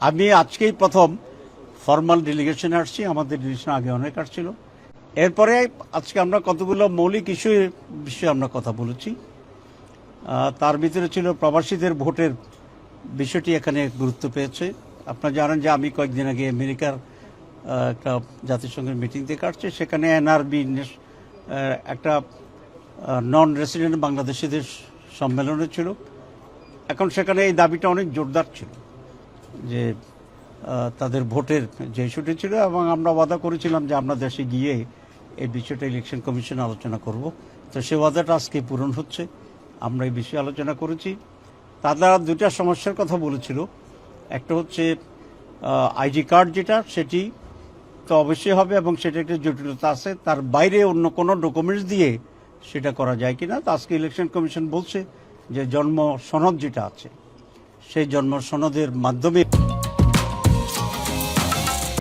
আমি আজকেই প্রথম ফর্মাল ডেলিগেশনে আসছি। আমাদের ডেলিগেশন আগে অনেক আসছিল। এরপরে আজকে আমরা কতগুলো মৌলিক ইস্যু বিষয়ে আমরা কথা বলেছি। তার ভিতরে ছিল প্রবাসীদের ভোটের বিষয়টি এখানে গুরুত্ব পেয়েছে। আপনারা জানেন যে আমি কয়েকদিন আগে আমেরিকার একটা জাতিসংঘের মিটিং থেকে আসছি। সেখানে এনআরবি একটা নন রেসিডেন্ট বাংলাদেশিদের সম্মেলনে ছিল। এখন সেখানে এই দাবিটা অনেক জোরদার ছিল। যে তাদের ভোটের যে ইস্যুটি ছিল এবং আমরা ওয়াদা করেছিলাম যে আমরা দেশে গিয়ে এই বিষয়টা ইলেকশন কমিশনে আলোচনা করব। তো সে ওয়াদাটা আজকে পূরণ হচ্ছে। আমরা এই বিষয়ে আলোচনা করেছি। তারা দুটা সমস্যার কথা বলেছিল। একটা হচ্ছে আইডি কার্ড যেটা, সেটি তো অবশ্যই হবে এবং সেটা একটা জটিলতা আছে। তার বাইরে অন্য কোনো ডকুমেন্টস দিয়ে সেটা করা যায় কিনা, তো আজকে ইলেকশন কমিশন বলছে যে জন্ম সনদ যেটা আছে। সেই জন্ম সনদের মাধ্যমে